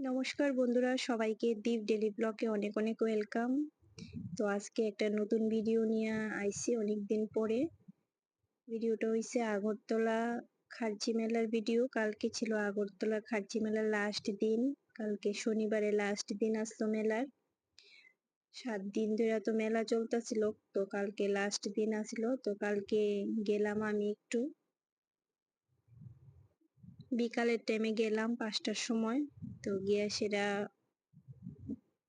নমস্কার বন্ধুরা, সবাইকে দীপ ডেলি ব্লকে অনেক অনেক ওয়েলকাম তো আজকে একটা নতুন ভিডিও নিয়ে আইসি অনেক দিন পরে। ভিডিওটা হইছে আগরতলা খার্চি মেলার ভিডিও কালকে ছিল আগরতলা খার্চি মেলার লাস্ট দিন। কালকে শনিবারে লাস্ট দিন আসলো মেলার। সাত দিন ধরে তো মেলা চলতেছিল, তো কালকে লাস্ট দিন আসলো। তো কালকে গেলাম আমি একটু। বিকালের টাইমে গেলাম পাঁচটার সময়। তো গিয়ে সেটা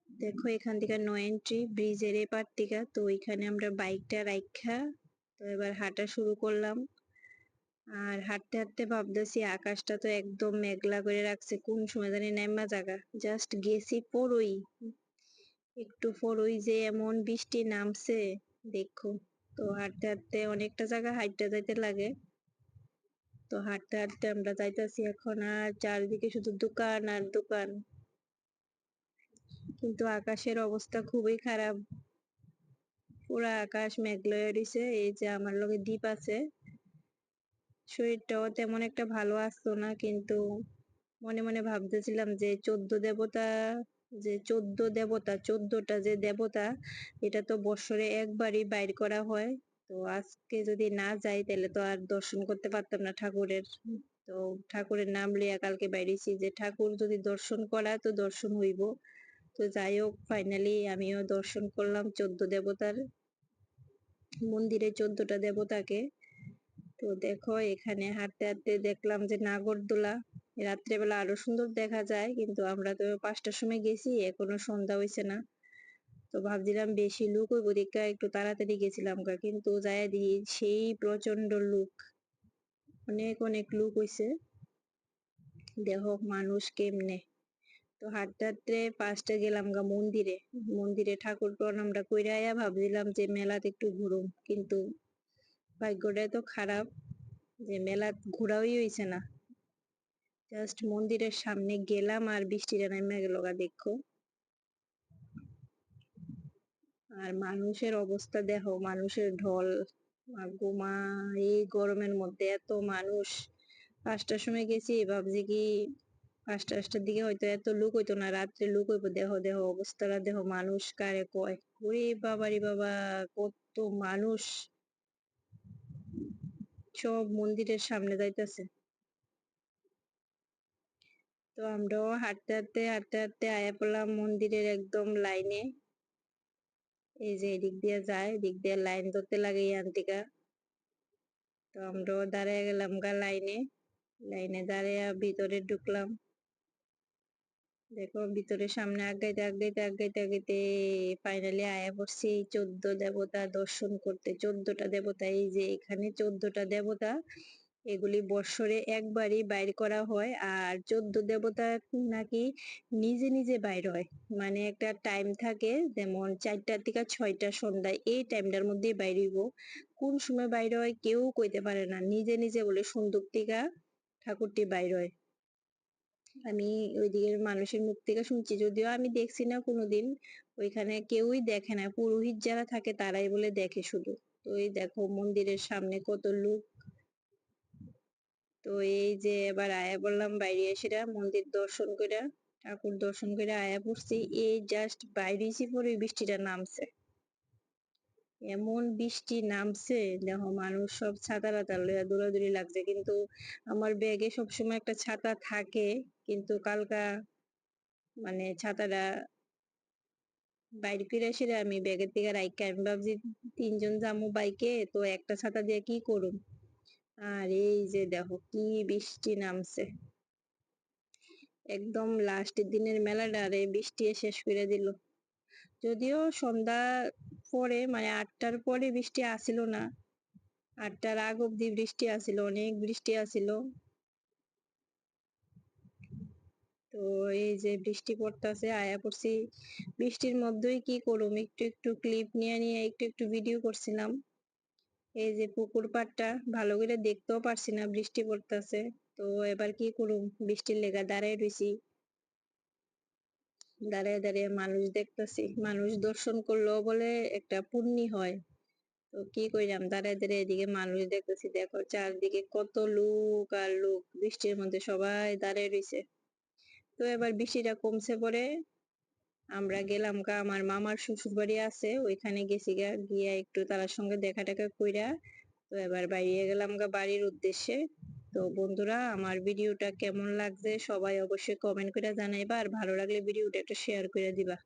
দেখো এখান থেকে নো এন্ট্রি ব্রিজের এপার থেকে। তো ওইখানে আমরা বাইকটা রাখা তো এবার হাঁটা শুরু করলাম। আর হাঁটতে হাঁটতে ভাবতেছি আকাশটা তো একদম মেঘলা করে রাখছে, কোন সময় জানি নেমা জায়গা জাস্ট গেছি পরই, একটু পরই যে এমন বৃষ্টি নামছে, দেখো। তো হাঁটতে হাঁটতে অনেকটা জায়গা হাঁটতে যাইতে লাগে। তো হাঁটতে হাঁটতে আমরা যাইতেছি এখন আর চারিদিকে শুধু দোকান আর দোকান। কিন্তু আকাশের অবস্থা খুবই খারাপ। পুরা আকাশ মেঘলা রয়েছে এই যে আমার লগে দ্বীপ আছে। শরীরটাও তেমন একটা ভালো আসতো না, কিন্তু মনে মনে ভাবতেছিলাম যে চোদ্দ দেবতা, যে চোদ্দ দেবতা, চোদ্দটা যে দেবতা, এটা তো বৎসরে একবারই বাইর করা হয়। তো আজকে যদি না যাই তাহলে তো আর দর্শন করতে পারতাম না ঠাকুরের। তো ঠাকুরের নাম লিয়া কালকে বাইরেছি যে ঠাকুর যদি দর্শন করা তো দর্শন হইব। তো যাই হোক ফাইনালি আমিও দর্শন করলাম চোদ্দ দেবতার। মন্দিরে চোদ্দটা দেবতাকে। তো দেখো এখানে হাঁটতে হাঁটতে দেখলাম যে নাগরদোলা। রাত্রেবেলা আরও সুন্দর দেখা যায়, কিন্তু আমরা তো পাঁচটার সময় গেছি, এখনও সন্ধ্যা হয়েছে না। তো ভাবছিলাম বেশি লুক ওই বদিকা একটু তাড়াতাড়ি গেছিলাম গা। কিন্তু যাই দিই সেই প্রচণ্ড লুক। অনেক অনেক লুক হয়েছে দেহ মানুষ কেমনে। তো হাঁটতে হাঁটতে পাঁচটা গেলাম গা মন্দিরে। মন্দিরে ঠাকুর প্রণামটা কইরা আয়া ভাবছিলাম যে মেলাতে একটু ঘুরুম। কিন্তু ভাগ্যটা তো খারাপ যে মেলা ঘোরাই হয়েছে না। জাস্ট মন্দিরের সামনে গেলাম আর বৃষ্টিটা নেমে গেল গা, দেখো। আর মানুষের অবস্থা দেখো, মানুষের ঢল গোমা এই গরমের মধ্যে এত মানুষ। পাঁচটার সময় গেছি, ভাবছি কি পাঁচটা পাঁচটার দিকে হয়তো এত লুক হইতো না, রাত্রে লুক হইবো। দেহ দেহ অবস্থাটা দেহ মানুষ কারে কয়। ওরে বাবারি বাবা, কত মানুষ। সব মন্দিরের সামনে যাইতেছে। তো আমরাও হাঁটতে হাঁটতে হাঁটতে হাঁটতে আয়া পড়লাম মন্দিরের একদম লাইনে। এই যে এদিক দিয়ে যায়, এদিক দিয়ে লাইন ধরতে লাগে ইয়ান্তিকা তো আমরাও দাঁড়ায় গেলাম গা লাইনে। লাইনে দাঁড়িয়ে ভিতরে ঢুকলাম। দেখো ভিতরে সামনে আগাইতে আগাইতে আগাইতে আগাইতে ফাইনালি আয়া পড়ছি চোদ্দ দেবতা দর্শন করতে। চোদ্দটা দেবতা, এই যে এখানে চোদ্দটা দেবতা এগুলি বৎসরে একবারই বাইর করা হয়। আর চোদ্দ দেবতা নাকি নিজে নিজে বাইর হয়। মানে একটা টাইম থাকে যেমন চারটার থেকে ছয়টা সন্ধ্যায় এই টাইমটার মধ্যে বাইর কোন সময় বাইর হয় কেউ কইতে পারে না। নিজে নিজে বলে সুন্দর থেকে ঠাকুরটি বাইর হয়। আমি ওই দিকের মানুষের মুখ থেকে শুনছি। যদিও আমি দেখছি না কোনোদিন, ওইখানে কেউই দেখে না। পুরোহিত যারা থাকে তারাই বলে দেখে শুধু। তো এই দেখো মন্দিরের সামনে কত লোক তো এই যে এবার আয়া বললাম বাইরে এসে মন্দির দর্শন করে ঠাকুর দর্শন করে আয়া পড়ছি। এই জাস্ট বাইরে এসে পরে বৃষ্টিটা নামছে। এমন বৃষ্টি নামছে, দেখো মানুষ সব ছাতা টাতা লইয়া দৌড়াদৌড়ি লাগছে। কিন্তু আমার ব্যাগে সবসময় একটা ছাতা থাকে, কিন্তু কালকা মানে ছাতাটা বাইরে ফিরে এসে আমি ব্যাগের থেকে রাইকা আমি ভাবছি তিনজন যাব বাইকে, তো একটা ছাতা দিয়ে কি করুম? আর এই যে দেখো কি বৃষ্টি নামছে। একদম লাস্টের দিনের মেলাটা আরে বৃষ্টি শেষ করে দিল। যদিও সন্ধ্যা পরে মানে আটটার পরে বৃষ্টি আসিল না, আটটার আগ অব্দি বৃষ্টি আসিল, অনেক বৃষ্টি আসিল। তো এই যে বৃষ্টি পড়তেছে, আয়া পড়ছি। বৃষ্টির মধ্যেই কি করুম? একটু একটু ক্লিপ নিয়ে নিয়ে, একটু একটু ভিডিও করছিলাম। এই যে পুকুর পাড়টা ভালো করে দেখতেও পারছি না, বৃষ্টি পড়তেছে। তো এবার কি করুম? বৃষ্টির লেগা দাঁড়ায় রয়েছি দাঁড়ায় দাঁড়িয়ে মানুষ দেখতেছি। মানুষ দর্শন করলেও বলে একটা পুণ্যি হয়। তো কি কইলাম দাঁড়ায় দাঁড়িয়ে এদিকে মানুষ দেখতেছি। দেখো চারদিকে কত লোক আর লোক। বৃষ্টির মধ্যে সবাই দাঁড়ায় রয়েছে তো তো এবার বৃষ্টিটা কমছে পরে আমরা গেলাম গা, আমার মামার শ্বশুর বাড়ি আছে, ওইখানে গেছি গা, গিয়া একটু তার সঙ্গে দেখা টেকা কইরা তো এবার বাইরে গেলাম গা বাড়ির উদ্দেশ্যে। তো বন্ধুরা, আমার ভিডিওটা কেমন লাগছে সবাই অবশ্যই কমেন্ট করে জানাইবা, আর ভালো লাগলে ভিডিওটা একটা শেয়ার করে দিবা।